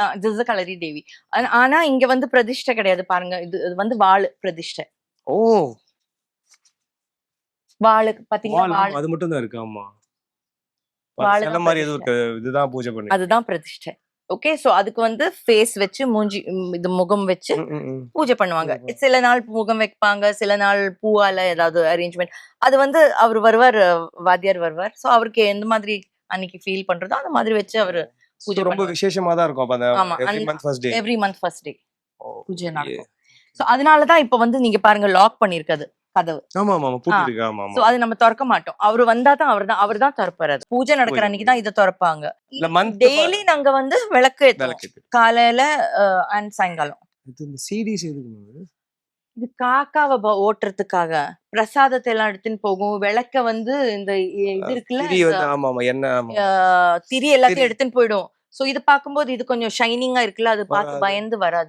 This கலரி தேவி. ஆனா- இங்க வந்து பிரதிஷ்டை கிடையாது பாருங்க. இது இது வந்து வாழு பிரதிஷ்டை. ஓ! வாழு பாத்தீங்களா? வால், வாழு அது மட்டும் தான் இருக்கு. ஆமா. வாழை மாதிரி இருக்கு. இதுதான் பூஜை பண்ணி அதுதான் பிரதிஷ்டை. ஓகே சோ அதுக்கு வந்து ஃபேஸ் வச்சு மூஞ்சி இது முகம் வச்சு. பூஜை பண்ணுவாங்க. சில நாள் முகம் வைப்பாங்க. சில நாள் பூவால ஏதாவது அரேஞ்ச்மெண்ட் அது வந்து அவர் வருவார் வாத்தியார் வருவார். சோ அவருக்கு எந்த மாதிரி அன்னைக்கு ஃபீல் பண்றதோ அந்த மாதிரி வச்சு அவர் பூஜை ரொம்ப. விசேஷமா தான் இருக்கும். அந்த every month first day every month first day puja நடக்கும். சோ அதனாலதான் இப்ப வந்து நீங்க பாருங்க லாக் பண்ணிருக்காது கதவு. ஆமா ஆமா ஆமா பூட்டி இருக்கு ஆமா சோ அது நம்ம திறக்க மாட்டோம். அவரு வந்தா தான் அவர் தான் அவர் தான் திறப்பாரு. பூஜை நடக்கிற. அன்னைக்கு தான் இதை திறப்பாங்க. டெய்லி நாங்க வந்து விளக்கு ஏத்துவோம். காலையில அண்ட் சாயங்காலம். இது இந்த சிடிஸ் எதுக்கு இது காக்காவை ஓட்டுறதுக்காக. பிரசாதத்தை எல்லாம் எடுத்துன்னு போகும். விளக்க வந்து இந்த இது இருக்குல்ல திரி எல்லாத்தையும். எடுத்துன்னு போயிடும். சோ இது பார்க்கும்போது இது கொஞ்சம் ஷைனிங்கா இருக்குல்ல அது பார்த்து. பயந்து வராது.